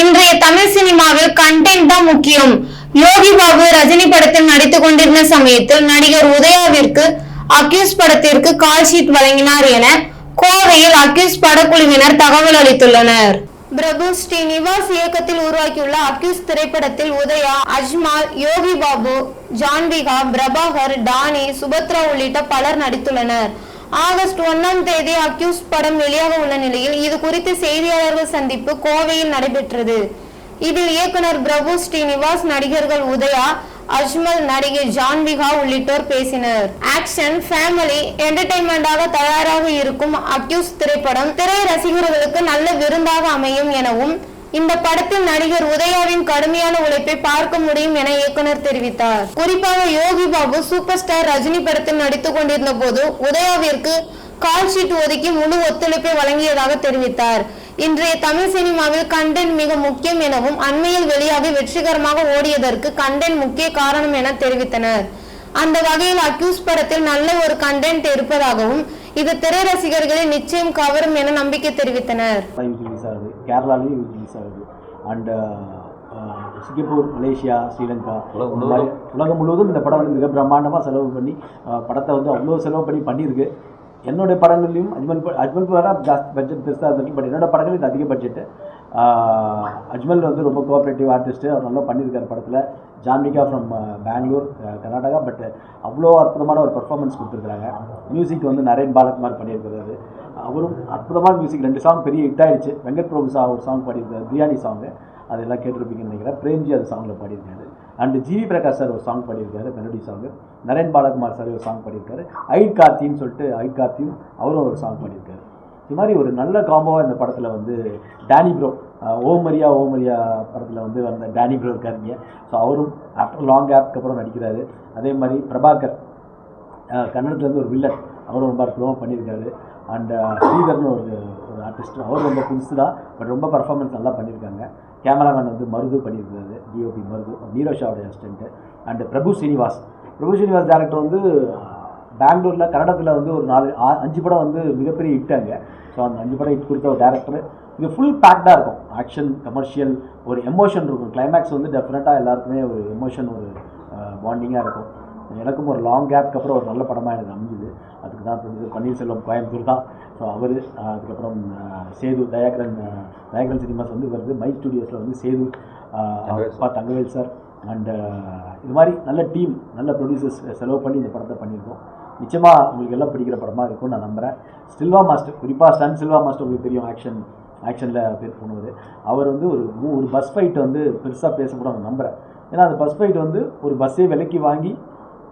இன்றைய தமிழ் சினிமாவில் கண்டென்ட் தான் முக்கியம். யோகி பாபு ரஜினி படத்தில் நடித்துக் கொண்டிருந்த சமயத்தில் நடிகர் உதயாவிற்கு அக்யூஸ் படத்திற்கு கால் ஷீட் வழங்கினார் என கோவையில் அக்யூஸ் படக்குழுவினர் தகவல் அளித்துள்ளனர். பிரபு ஸ்ரீனிவாஸ் இயக்கத்தில் உருவாக்கியுள்ள அக்யூஸ் திரைப்படத்தில் உதயா அஜ்மால் யோகி பாபு ஜான்விகா பிரபாகர் டானி சுபத்ரா உள்ளிட்ட பலர் நடித்துள்ளனர். ஆகஸ்ட் ஒன்னாம் தேதி அக்யூஸ் படம் வெளியாக உள்ள நிலையில் இது குறித்து செய்தியாளர்கள் சந்திப்பு கோவையில் நடைபெற்றது. இதில் இயக்குனர் பிரபு ஸ்ரீனிவாஸ் நடிகர்கள் உதயா அஜ்மல் நடிகை ஜான்விகா உள்ளிட்டோர் பேசினர். ஆக்ஷன் ஃபேமிலி என்டர்டைன்மெண்டாக தயாராக இருக்கும் அக்யூஸ் திரைப்படம் திரை ரசிகர்களுக்கு நல்ல விருந்தாக அமையும் எனவும் இந்த படத்தில் நடிகர் உதயாவின் கடுமையான உழைப்பை பார்க்க முடியும் என இயக்குனர் தெரிவித்தார். குறிப்பாக யோகி பாபு சூப்பர் ஸ்டார் ரஜினி படத்தில் நடித்துக் கொண்டிருந்த போது உதயாவிற்கு கால் ஷீட் ஒதுக்கி முழு ஒத்துழைப்பை வழங்கியதாக தெரிவித்தார். இன்றைய தமிழ் சினிமாவில் கண்டென்ட் மிக முக்கியம் எனவும் அண்மையில் வெளியாகி வெற்றிகரமாக ஓடியதற்கு கண்டென்ட் முக்கிய காரணம் என தெரிவித்தனர். அந்த வகையில் அக்யூஸ் படத்தில் நல்ல ஒரு கண்டென்ட் இருப்பதாகவும் இது திரை ரசிகர்களை நிச்சயம் கவரும் என நம்பிக்கை தெரிவித்தனர். யூஸ் ரிலீஸ் ஆகுது கேரளாலையும் யூஸ் ரிலீஸ் ஆகுது அண்ட் சிங்கப்பூர் மலேசியா ஸ்ரீலங்கா இந்த மாதிரி உலகம் முழுவதும் இந்த படம் வந்து மிக பிரம்மாண்டமாக செலவு பண்ணி படத்தை வந்து அவ்வளோ செலவு பண்ணி பண்ணியிருக்கு. என்னுடைய படங்கள்லையும் அஜ்மல் அஜ்மல் வேற ஜாஸ்தி பட்ஜெட் பெருசாக இருந்திருக்கு பட் என்னோட படங்கள் இது அதிக பட்ஜெட்டு அஜ்மல் வந்து ரொம்ப கோஆப்ரேட்டிவ் ஆர்டிஸ்ட்டு அவர் நல்லா பண்ணியிருக்கார் படத்தில். ஜான்விகா ஃப்ரம் பெங்களூர் கர்நாடகா பட் அவ்வளோ அற்புதமான ஒரு பெர்ஃபார்மன்ஸ் கொடுத்துருக்குறாங்க. மியூசிக் வந்து நரேன் பாலகுமார் பண்ணியிருக்கிறாரு. அவரும் அற்புதமான மியூசிக் ரெண்டு சாங் பெரிய ஹிட் ஆயிடுச்சு. வெங்கட் பிரபு சா ஒரு சாங் பாடியிருக்காரு பிரியாணி சாங்கு அதெல்லாம் கேட்டிருப்பீங்கன்னு நினைக்கிறேன். பிரேம்ஜி அந்த சாங்கில் பாடியிருக்காரு. அண்ட் ஜிவி பிரகாஷ் சார் ஒரு சாங் பாடியிருக்காரு melody song Naren Balakumar sir ஒரு சாங் பாடியிருக்காரு. ஐட் கார்த்தின்னு சொல்லிட்டு ஐட் கார்த்தியும் அவரும் ஒரு சாங் பாடியிருக்காரு. இது மாதிரி ஒரு நல்ல காம்போவாக இந்த படத்தில் வந்து டேனி ப்ரோ ஓமரியா மரியா படத்தில் வந்து வந்த டேனி ப்ரோ இருக்காருங்க ஸோ அவரும் ஆஃப்டர் லாங் ஆப்க்கு அப்புறம் நடிக்கிறாரு. அதே மாதிரி பிரபாகர் கன்னடத்துலேருந்து ஒரு வில்லன் அவரும் ரொம்ப அற்புதமாக பண்ணியிருக்காரு. அண்ட் ஸ்ரீதர்னு ஒரு ஒரு ஆர்டிஸ்ட் அவர் ரொம்ப புதுசு தான் பட் ரொம்ப பர்ஃபார்மன்ஸ் நல்லா பண்ணியிருக்காங்க. கேமராமேன் வந்து மருது பண்ணியிருக்காரு. DOP Marudhu. நீரோஷாவுடைய assistant and Prabhu Srinivas Prabhu Srinivas director வந்து பெங்களூரில் கன்னடத்தில் வந்து ஒரு நாலு அஞ்சு படம் வந்து மிகப்பெரிய ஹிட்டாங்க ஸோ அந்த அஞ்சு படம் ஹிட் கொடுத்த ஒரு டேரக்டர் இது ஃபுல் பேக்டாக இருக்கும். ஆக்ஷன் கமர்ஷியல் ஒரு எமோஷன் இருக்கும். கிளைமேக்ஸ் வந்து டெஃபினட்டாக எல்லாருக்குமே ஒரு எமோஷன் ஒரு பாண்டிங்காக இருக்கும். எனக்கும் ஒரு லாங் கேப்க்கு அப்புறம் ஒரு நல்ல படமாக எனக்கு அமைஞ்சுது. அதுக்கு தான் ப்ரொடியூசர் பன்னீர்செல்வம் கோயம்புத்தூர் தான். ஸோ அவர் அதுக்கப்புறம் சேது தயாகரன் தயாகரன் சினிமாஸ் வந்து வருது மை ஸ்டுடியோஸில் வந்து சேது அப்பா தங்கவேல் சார். அண்டு இது மாதிரி நல்ல டீம் நல்ல ப்ரொடியூசர்ஸ் செலவு பண்ணி இந்த படத்தை பண்ணியிருக்கோம். நிச்சயமாக உங்களுக்கு எல்லாம் பிடிக்கிற படமாக இருக்கும்னு நான் நம்புகிறேன் சில்வா மாஸ்டர் குறிப்பாக ஸ்டன் சில்வா மாஸ்டர் உங்களுக்கு தெரியும். ஆக்ஷன் ஆக்ஷனில் பேர் போனவர். அவர் வந்து ஒரு மூ- ஒரு பஸ் ஃபைட் வந்து பெருசாக பேசக்கூட அவங்க நம்புகிறேன் ஏன்னா அந்த பஸ் ஃபைட் வந்து ஒரு பஸ்ஸே விலைக்கு வாங்கி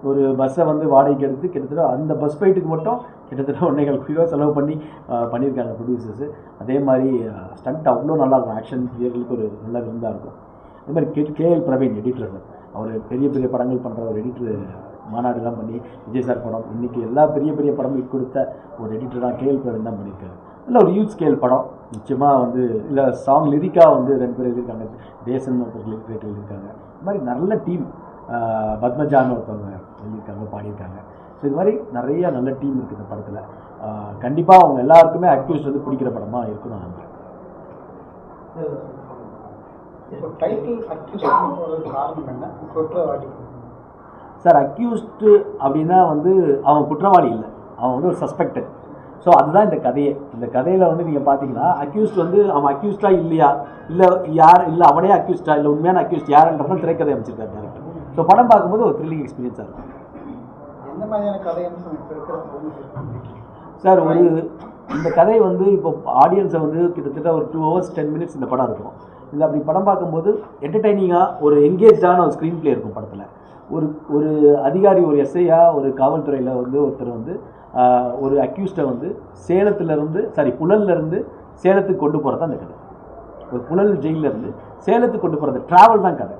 ஒரு பஸ்ஸை வந்து வாடகைக்கு எடுத்து கிட்டத்தட்ட அந்த பஸ் ஃபைட்டுக்கு மட்டும் கிட்டத்தட்ட ஒன்றைகள் கோடி செலவு பண்ணி பண்ணியிருக்காங்க ப்ரொடியூசர்ஸு அதே மாதிரி ஸ்டண்ட் அவ்வளோ நல்லா இருக்கும். ஆக்ஷன் பிளேயர்களுக்கு ஒரு நல்ல விருந்தாக இருக்கும். அதே மாதிரி K KL Praveen editor sir அவர் பெரிய பெரிய படங்கள் பண்ணுற ஒரு எடிட்டர் மாநாடுலாம் பண்ணி விஜய் சார் படம் இன்றைக்கி எல்லா பெரிய பெரிய படமும் கொடுத்த ஒரு எடிட்டராக கே கேஎல் பிரவீன் தான் பண்ணியிருக்காரு. நல்ல ஒரு யூத் ஸ்கேல் படம். நிச்சயமாக வந்து இல்லை சாங் லிரிக்காக வந்து ரெண்டு பேர் எழுதியிருக்காங்க. தேசன் ஒருத்தர் லிரிக் எழுதியிருக்காங்க. இது மாதிரி நல்ல டீம் பத்மஜான்னு ஒருத்தவங்க எழுதியிருக்காங்க பாடியிருக்காங்க. ஸோ இது மாதிரி நிறைய நல்ல டீம் இருக்குது இந்த படத்தில். கண்டிப்பாக அவங்க எல்லாருக்குமே அக்யூஸ் வந்து பிடிக்கிற படமாக இருக்கும் நான் சார் அக்யூஸ்டு அப்படின்னா வந்து அவன் குற்றவாளி இல்லை. அவன் வந்து ஒரு சஸ்பெக்டட் ஸோ அதுதான் இந்த கதையே. இந்த கதையில் வந்து நீங்கள் பார்த்தீங்கன்னா அக்யூஸ்ட் வந்து அவன் அக்யூஸ்டா இல்லையா? இல்லை யார் இல்லை அவனே அக்யூஸ்டா இல்லை உண்மையான அக்யூஸ்ட் யாருன்றதான் திரைக்கதை அமைச்சிருக்காரு டேரக்டர் ஸோ படம் பார்க்கும்போது ஒரு த்ரில்லிங் எக்ஸ்பீரியன்ஸாக இருக்கும். எந்த மாதிரியான கதை சார் ஒரு இந்த கதை வந்து இப்போ ஆடியன்ஸை வந்து கிட்டத்தட்ட ஒரு டூ ஹவர்ஸ் டென் மினிட்ஸ் இந்த படம் இருக்கும். இந்த அப்படி படம் பார்க்கும்போது என்டர்டைனிங்காக ஒரு என்கேஜான ஒரு ஸ்க்ரீன் ப்ளே இருக்கும் படத்தில். ஒரு ஒரு அதிகாரி ஒரு எஸ்ஐயா ஒரு காவல்துறையில் வந்து ஒருத்தர் வந்து ஒரு அக்யூஸ்டை வந்து சேலத்துலேருந்து சாரி புழல்லேருந்து சேலத்துக்கு கொண்டு போகிறது தான் அந்த கதை. ஒரு புழல் ஜெயிலேருந்து சேலத்துக்கு கொண்டு போகிறது ட்ராவல் தான் கதை.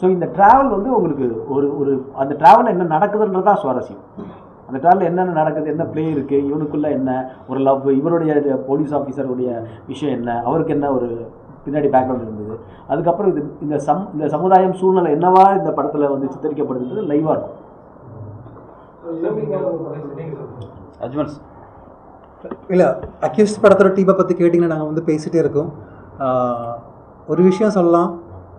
ஸோ இந்த ட்ராவல் வந்து உங்களுக்கு ஒரு ஒரு அந்த ட்ராவலில் என்ன நடக்குதுன்றது தான் சுவாரஸ்யம். அந்த ட்ராவலில் என்னென்ன நடக்குது என்ன ப்ளே இருக்குது இவனுக்குள்ளே என்ன ஒரு லவ் இவருடைய போலீஸ் ஆஃபீஸருடைய விஷயம் என்ன அவருக்கு என்ன ஒரு பின்னாடி பேக்ரவுண்ட் இருந்தது. அதுக்கப்புறம் இது இந்த சம் இந்த சமுதாயம் சூழ்நிலை என்னவா இந்த படத்தில் வந்து சித்தரிக்கப்படுதுன்றது லைவாக இருக்கும். அஜ்மன்ஸ் இல்லை அக்யூஸ்ட் படத்தோட டீமை பற்றி கேட்டிங்கன்னா நாங்கள் வந்து பேசிகிட்டே இருக்கோம். ஒரு விஷயம் சொல்லலாம்.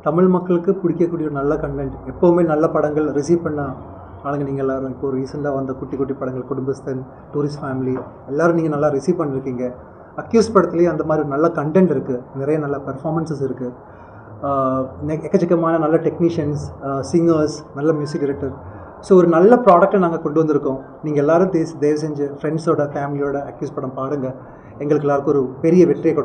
தமிழ் மக்களுக்கு பிடிக்கக்கூடிய ஒரு நல்ல கண்டென்ட் எப்போவுமே நல்ல படங்கள் ரிசீவ் பண்ண ஆளுங்க நீங்கள் எல்லாரும். இப்போ ரீசெண்டாக வந்த குட்டி குட்டி படங்கள் குடும்பஸ்தன் டூரிஸ்ட் ஃபேமிலி எல்லாரும் நீங்கள் நல்லா ரிசீவ் பண்ணியிருக்கீங்க அக்யூஸ் படத்துலேயே அந்த மாதிரி நல்ல கண்டென்ட் இருக்குது நிறைய நல்ல பெர்ஃபார்மன்ஸஸ் இருக்குது எக்கச்சக்கமான நல்ல டெக்னீஷியன்ஸ் சிங்கர்ஸ் நல்ல மியூசிக் டிரெக்டர் ஸோ ஒரு நல்ல ப்ராடக்ட்டை நாங்கள் கொண்டு வந்திருக்கோம். நீங்கள் எல்லாரும் தேஸ் தயவு செஞ்சு ஃப்ரெண்ட்ஸோட ஃபேமிலியோட அக்யூஸ் படம் பாருங்கள் எங்களுக்கு எல்லாருக்கும் ஒரு பெரிய வெற்றியை கொடு